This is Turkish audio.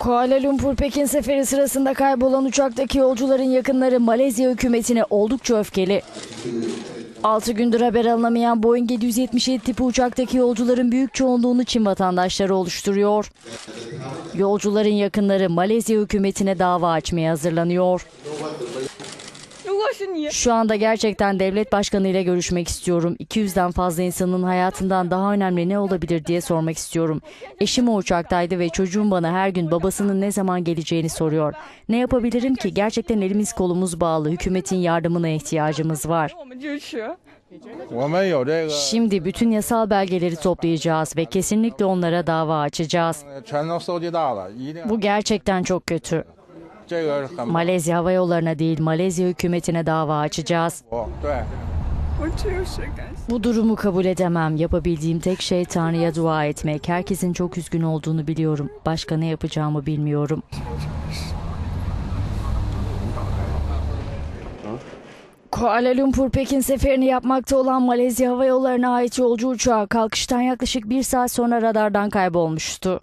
Kuala Lumpur Pekin seferi sırasında kaybolan uçaktaki yolcuların yakınları Malezya hükümetine oldukça öfkeli. 6 gündür haber alınamayan Boeing 777 tipi uçaktaki yolcuların büyük çoğunluğunu Çin vatandaşları oluşturuyor. Yolcuların yakınları Malezya hükümetine dava açmaya hazırlanıyor. Hepsi niye? Şu anda gerçekten devlet başkanı ile görüşmek istiyorum. 200'den fazla insanın hayatından daha önemli ne olabilir diye sormak istiyorum. Eşim o uçaktaydı ve çocuğum bana her gün babasının ne zaman geleceğini soruyor. Ne yapabilirim ki? Gerçekten elimiz kolumuz bağlı. Hükümetin yardımına ihtiyacımız var. Şimdi bütün yasal belgeleri toplayacağız ve kesinlikle onlara dava açacağız. Bu gerçekten çok kötü. Malezya Hava Yolları'na değil Malezya hükümetine dava açacağız. Bu durumu kabul edemem. Yapabildiğim tek şey Tanrı'ya dua etmek. Herkesin çok üzgün olduğunu biliyorum. Başka ne yapacağımı bilmiyorum. Kuala Lumpur Pekin seferini yapmakta olan Malezya Hava Yolları'na ait yolcu uçağı kalkıştan yaklaşık bir saat sonra radardan kaybolmuştu.